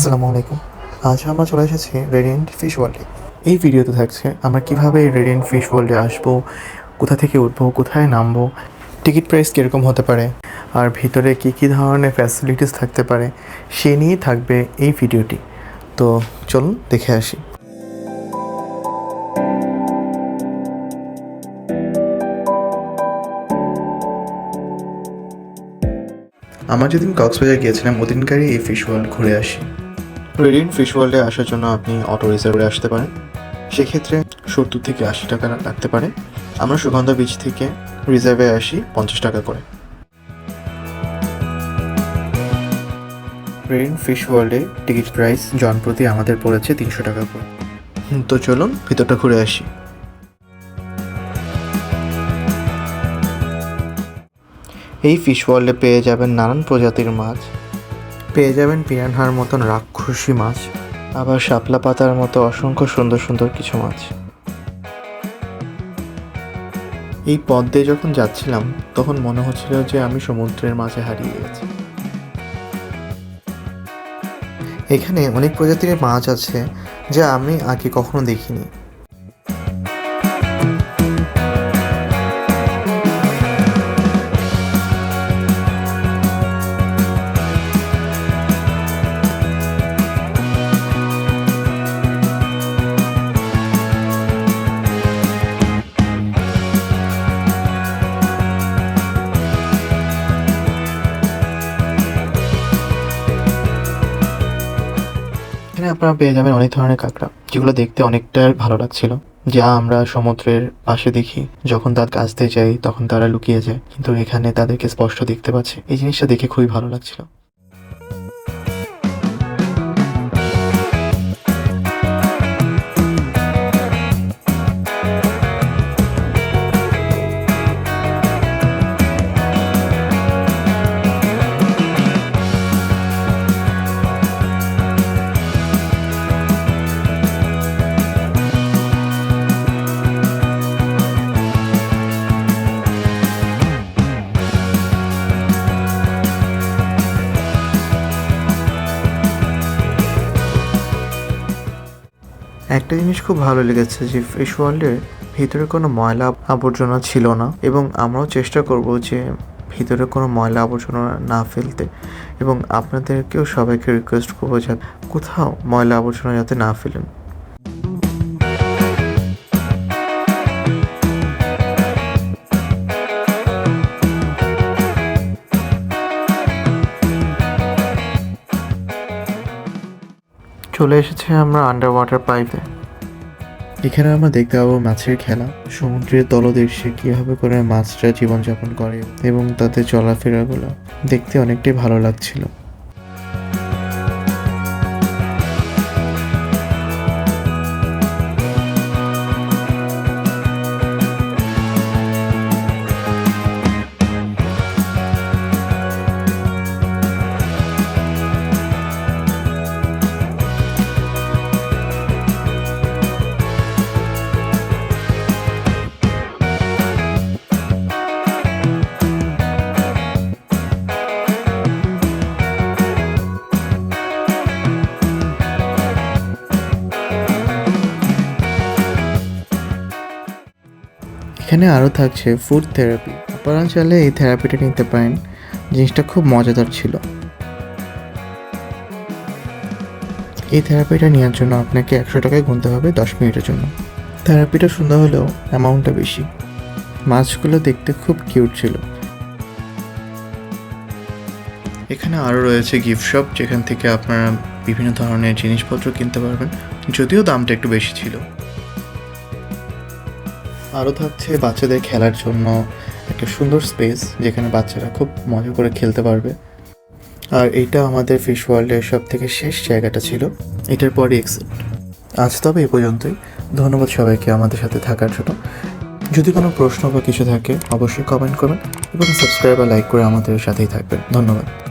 আসসালামু আলাইকুম। আজ আমরা চলে এসেছি রেডিয়েন্ট ফিশ ওয়ার্ল্ডে এই ভিডিওতে থাকছে আমরা কীভাবে রেডিয়েন্ট ফিশ ওয়ার্ল্ডে আসব, কোথা থেকে উঠবো, কোথায় নামবো টিকিট প্রাইস কীরকম হতে পারে, আর ভিতরে কী কী ধরনের ফ্যাসিলিটিস থাকতে পারে, সে নিয়েই থাকবে এই ভিডিওটি। তো চলুন দেখে আসি। আমরা যেদিন কক্সবাজার গিয়েছিলাম, ওদিনকারই এই ফিশ ওয়ার্ল্ড ঘুরে আসি। রেডিয়েন্ট ফিশ ওয়ার্ল্ডে আসার জন্য আপনি অটো রিজার্ভে আসতে পারেন। সেক্ষেত্রে সত্তর থেকে আশি টাকা লাগতে পারে। আমরা সুগন্ধা বিচ থেকে রিজার্ভে আসি পঞ্চাশ টাকা করে। রেডিয়েন্ট ফিশ ওয়ার্ল্ডে টিকিট প্রাইস জন প্রতি আমাদের পড়েছে তিনশো টাকা করে। তো চলুন ভিতরটা ঘুরে আসি। এই ফিশ ওয়ার্ল্ডে পেয়ে যাবেন নানান প্রজাতির মাছ। পেয়ে যাবেন পিরানহার মতন রাক্ষসী মাছ, আবার শাপলা পাতার মতো অসংখ্য সুন্দর সুন্দর কিছু মাছ। এই পথ দিয়ে যখন যাচ্ছিলাম, তখন মনে হচ্ছিল যে আমি সমুদ্রের মাঝে হারিয়ে গেছি। এখানে অনেক প্রজাতির মাছ আছে যা আমি আগে কখনো দেখিনি। আপনারা পেয়ে যাবেন অনেক ধরনের কাঁকড়া, যেগুলো দেখতে অনেকটা ভালো লাগছিল। যা আমরা সমুদ্রের পাশে দেখি, যখন তার কাছতে যাই, তখন তারা লুকিয়ে যায়। কিন্তু এখানে তাদেরকে স্পষ্ট দেখতে পাচ্ছে। এই জিনিসটা দেখে খুবই ভালো লাগছিল। একটা জিনিস খুব ভালো লেগেছে যে ফিশ ওয়ার্ল্ডের ভিতরে কোনো ময়লা আবর্জনা ছিল না এবং আমরাও চেষ্টা করব যে ভিতরে কোনো ময়লা আবর্জনা না ফেলতে এবং আপনাদেরকেও সবাইকে রিকোয়েস্ট করব যাতে কোথাও ময়লা আবর্জনা যাতে না ফেলেন। চলে এসেছে আমরা আন্ডার ওয়াটার পাইপে এখানে আমরা দেখতে পাবো মাছের খেলা, সমুদ্রের তলদেশে কীভাবে করে মাছরা জীবনযাপন করে এবং তাদের চলাফেরাগুলো দেখতে অনেকটাই ভালো লাগছিল। এখানে আরও থাকছে ফুড থেরাপি আপনারা চাইলে এই থেরাপিটা নিতে পারেন। জিনিসটা খুব মজাদার ছিল। এই থেরাপিটা নেওয়ার জন্য আপনাকে একশো টাকায় গুনতে হবে দশ মিনিটের জন্য। থেরাপিটা সুন্দর হলেও অ্যামাউন্টটা বেশি। মাছগুলো দেখতে খুব কিউট ছিল। এখানে আরও রয়েছে গিফট শপ যেখান থেকে আপনারা বিভিন্ন ধরনের জিনিসপত্র কিনতে পারবেন, যদিও দামটা একটু বেশি ছিল। আরও থাকছে বাচ্চাদের খেলার জন্য একটা সুন্দর স্পেস যেখানে বাচ্চারা খুব মজা করে খেলতে পারবে। আর এইটা আমাদের ফিশ ওয়ার্ল্ডের সব থেকে শেষ জায়গাটা ছিল, এটার পরে এক্সিট আজ তবে এ পর্যন্তই। ধন্যবাদ সবাইকে আমাদের সাথে থাকার জন্য। যদি কোনো প্রশ্ন বা কিছু থাকে, অবশ্যই কমেন্ট করবেন এবং সাবস্ক্রাইব বা লাইক করে আমাদের সাথেই থাকবেন। ধন্যবাদ।